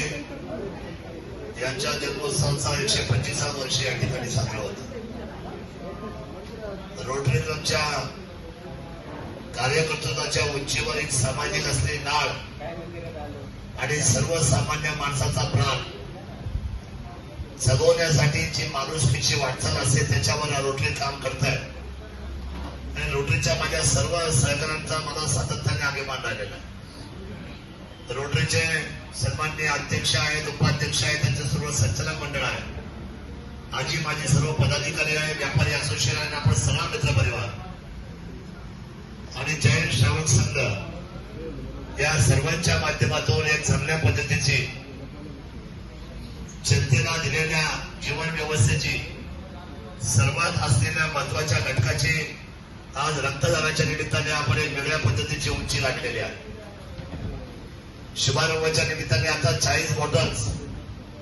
फुले यांच्या जन्मोत्सवाचा एकशे पंचवीसा वर्ष या ठिकाणी साजरा होता. रोटरी क्लबच्या कार्यकर्तृत्वाच्या उंचीवर एक सामाजिक असलेली नाळ आणि सर्वसामान्य माणसाचा प्राण जगवण्यासाठी जी माणुसकीची वाटचाल असते त्याच्यावर रोटरी काम करत आहे आणि रोटरीच्या माझ्या सर्व सहकार्यांचा मला सातत्याने अभिमान राहिलेला आहे. रोटरीचे सन्मान्य अध्यक्ष आहेत उपाध्यक्ष आहेत त्यांचे सर्व संचालक मंडळ आहे. आजी माझे सर्व पदाधिकारी आहे व्यापारी असोसिएशन आहे आणि आपण सगळा मित्र परिवार. आणि जय श्रावण संघ या सर्वांच्या माध्यमातून एक चांगल्या पद्धतीची जनतेला दिलेल्या जीवन व्यवस्थेची सर्वात असलेल्या महत्त्वाच्या घटकाची आज रक्तदानाच्या निमित्ताने आपण एक वेगळ्या पद्धतीची उंची गाठलेली आहे. शुभारंभाच्या निमित्ताने आता चाळीस बॉटल्स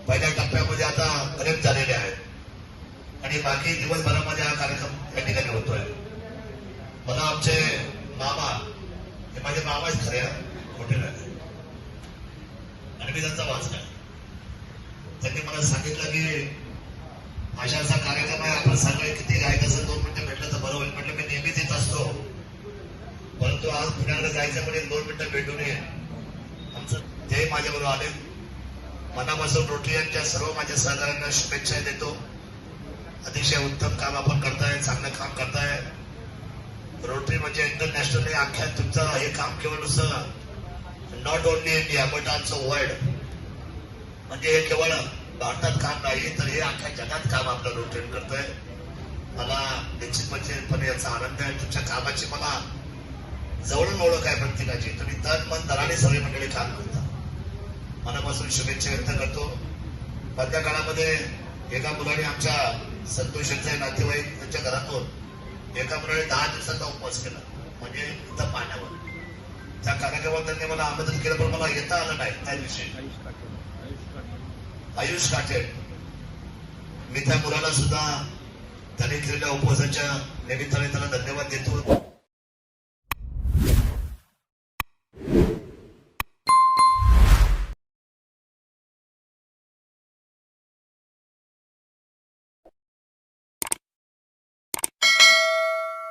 पहिल्या टप्प्यामध्ये आता कनेक्ट झालेले आहेत. आणि बाकी दिवसभरामध्ये हा कार्यक्रम या ठिकाणी होतोय. मला आमचे मामा हे माझे मामाच खरे मोठे राहिले आणि मी त्यांचा वाचला त्यांनी मला सांगितलं की अशा असा कार्यक्रम आहे आपण सगळे किती गायक असं दोन मिनिटं म्हणजे भेटलं तर बरं होईल. म्हटलं मी नेहमीच येत असतो. परंतु आज पुण्याकडे जायचं म्हणजे दोन मिनिटं भेटून नये आमचं ते माझ्याबरोबर आले. मनापासून रोटरी यांच्या सर्व माझ्या सहकाऱ्यांना शुभेच्छा देतो. अतिशय उत्तम काम आपण करताय चांगलं काम करताय. रोटरी म्हणजे इंटरनॅशनल अख्ख्या तुमचं हे काम केवळ नुसतं नॉट ओनली इंडिया बट आमचं वर्ल्ड म्हणजे हे केवळ भारतात काम नाही तर हे अख्ख्या जगात काम आपलं रोटरी करतंय. मला निश्चितपणे याचा आनंद आहे. तुमच्या कामाची मला जवळून ओळख आहे प्रत्येकाची. तुम्ही तन मन दराने सगळी मंडळी काम करता. मनापासून शुभेच्छा व्यक्त करतो. मधल्या काळामध्ये एका मुलाने आमच्या संतोष यांचे नातेवाईक त्यांच्या घरातून एका मुलाने दहा दिवसाचा उपवास केला. म्हणजे इथं पाण्यावर. त्या कार्यक्रमात त्यांनी मला आमंत्रण केलं पण मला येता आलं नाही. त्या दिवशी आयुष काटे. मी त्या मुलाला सुद्धा त्याने केलेल्या उपवासाच्या निमित्ताने त्याला धन्यवाद देतो.